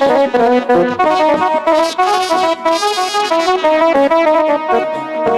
Thank you.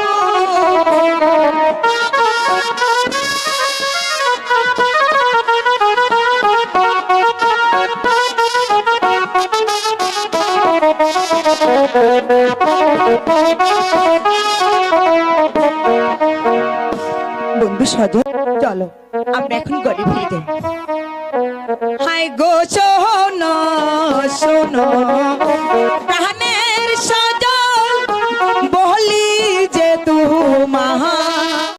বন্ধু সজ চলো আমরা এখন গড়ে ফিরে যাই হাই গো শোনো শোনো।